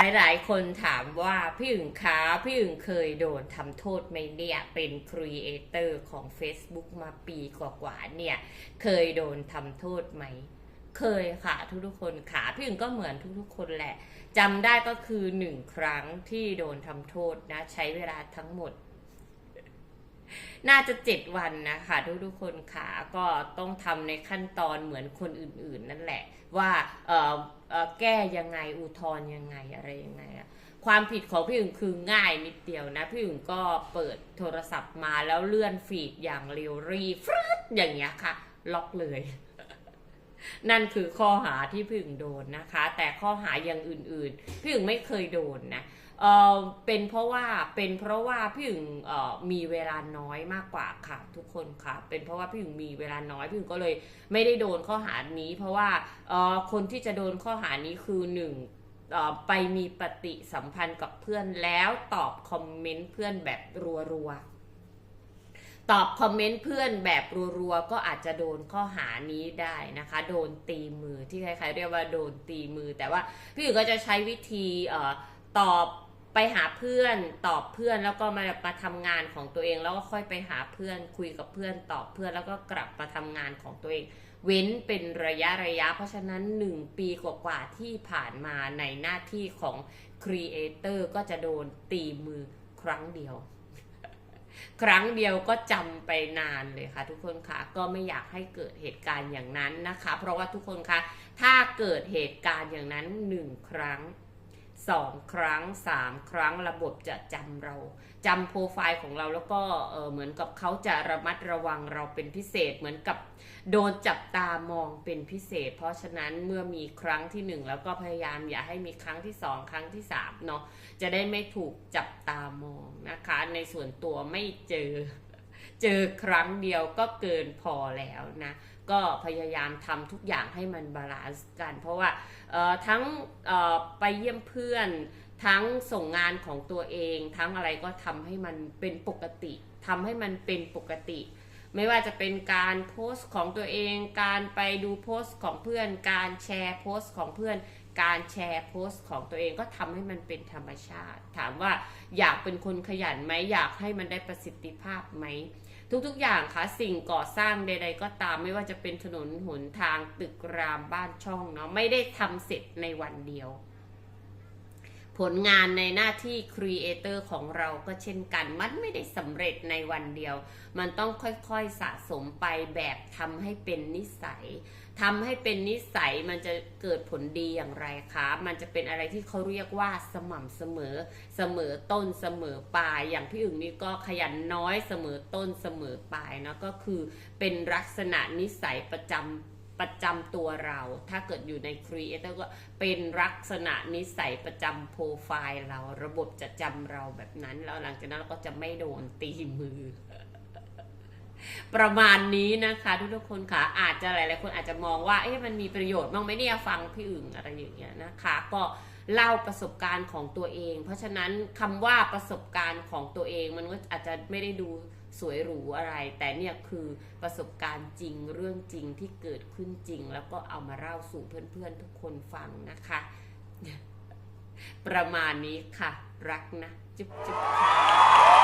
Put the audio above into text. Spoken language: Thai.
หลายคนถามว่าพี่อึ่งคะพี่อึ่งเคยโดนทำโทษไหมเนี่ย เป็นครีเอเตอร์ของ Facebook มาปีกว่าๆเนี่ย เคยโดนทำโทษไหม เคยค่ะทุกๆคนค่ะ พี่อึ่งก็เหมือนทุกๆคนแหละจำได้ก็คือหนึ่งครั้งที่โดนทำโทษนะ ใช้เวลาทั้งหมด น่าจะเจ็ดวันนะคะทุกๆคนค่ะก็ต้องทำในขั้นตอนเหมือนคนอื่นๆ นั่นแหละ ว่าแก้ยังไงอุทธรยังไงอะไรยังไงอะความผิดของพี่อึ่งคือง่ายนิดเดียวนะ พี่อึ่งก็เปิดโทรศัพท์มาแล้วเลื่อนฟีดอย่างเร็วรีฟรึดอย่างเงี้ยค่ะ ล็อกเลย นั่นคือข้อหาที่พี่อึ่งโดนนะคะ แต่ข้อหาอย่างอื่นๆ พี่อึ่งไม่เคยโดนนะ เออเป็นเพราะว่าเป็นเพราะว่าพี่อึ่งเออมีเวลาน้อยมากกว่าค่ะทุกคนค่ะ เป็นเพราะว่าพี่อึ่งมีเวลาน้อยพี่อึ่งก็เลยไม่ได้โดนข้อหานี้ เพราะว่าเออคนที่จะโดนข้อหานี้คือหนึ่งไปมีปฏิสัมพันธ์กับเพื่อนแล้วตอบคอมเมนต์เพื่อนแบบรัวๆ ตอบคอมเมนต์เพื่อนแบบรัวๆ ก็อาจจะโดนข้อหานี้ได้นะคะ โดนตีมือที่ใครๆเรียกว่าโดนตีมือ แต่ว่าพี่อึ่งก็จะใช้วิธีออตอบ ไปหาเพื่อนตอบเพื่อนแล้วก็มามาทำงานของตัวเอง แล้วก็ค่อยไปหาเพื่อนคุยกับเพื่อนตอบเพื่อนแล้วก็กลับมาทำงานของตัวเอง เว้นเป็นระยะระยะ เพราะฉะนั้นหนึ่งปีกว่าๆที่ผ่านมาในหน้าที่ของครีเอเตอร์ก็จะโดนตีมือครั้งเดียว ครั้งเดียวก็จำไปนานเลยค่ะ ทุกคนคะก็ไม่อยากให้เกิดเหตุการณ์อย่างนั้นนะคะ เพราะว่าทุกคนคะถ้าเกิดเหตุการณ์อย่างนั้นหนึ่งครั้ง สองครั้งสามครั้งระบบจะจำเราจำโปรไฟล์ของเราแล้วก็เออเหมือนกับเขาจะระมัดระวังเราเป็นพิเศษเหมือนกับโดนจับตามองเป็นพิเศษ เพราะฉะนั้นเมื่อมีครั้งที่หนึ่งแล้วก็พยายามอย่าให้มีครั้งที่สองครั้งที่สามเนาะจะได้ไม่ถูกจับตามองนะคะ ในส่วนตัวไม่เจอ เจอครั้งเดียวก็เกินพอแล้วนะก็พยายามทำทุกอย่างให้มันบาลานซ์กัน เพราะว่าทั้งไปเยี่ยมเพื่อน ทั้งส่งงานของตัวเอง ทั้งอะไรก็ทำให้มันเป็นปกติทำให้มันเป็นปกติ ไม่ว่าจะเป็นการโพสต์ของตัวเอง การไปดูโพสต์ของเพื่อน การแชร์โพสต์ของเพื่อน การแชร์โพสต์ของตัวเองก็ทำให้มันเป็นธรรมชาติ ถามว่าอยากเป็นคนขยันไหมอยากให้มันได้ประสิทธิภาพไหม ทุกๆ อย่างค่ะสิ่งก่อสร้างใด ๆ ก็ตามไม่ว่าจะเป็นถนนหนทางตึกรามบ้านช่องเนาะไม่ได้ทำเสร็จในวันเดียว ผลงานในหน้าที่ครีเอเตอร์ของเราก็เช่นกัน มันไม่ได้สำเร็จในวันเดียว มันต้องค่อยๆสะสมไปแบบทำให้เป็นนิสัยทำให้เป็นนิสัยมันจะเกิดผลดีอย่างไรคะ มันจะเป็นอะไรที่เขาเรียกว่าสม่ำเสมอ เสมอต้นเสมอปลาย อย่างพี่อึ่งนี่ก็ขยันน้อยเสมอต้นเสมอปลายนะก็คือเป็นลักษณะนิสัยประจำ ประจำตัวเรา ถ้าเกิดอยู่ในครีเอเตอร์ก็เป็นลักษณะนิสัยประจำโปรไฟล์เรา ระบบจะจำเราแบบนั้น แล้วหลังจากนั้นเราก็จะไม่โดนตีมือ ประมาณนี้นะคะทุกคนค่ะ อาจจะหลายๆคนอาจจะมองว่า เอ๊ะมันมีประโยชน์บ้างไหมเนี่ยฟังพี่อึ่งอะไรอย่างเงี้ยนะคะ ก็เล่าประสบการณ์ของตัวเอง เพราะฉะนั้นคำว่าประสบการณ์ของตัวเองมันก็อาจจะไม่ได้ดู สวยหรูอะไร แต่เนี่ยคือประสบการณ์จริงเรื่องจริงที่เกิดขึ้นจริง แล้วก็เอามาเล่าสู่เพื่อนๆทุกคนฟังนะคะ ประมาณนี้ค่ะ รักนะ จุ๊บจุ๊บค่ะ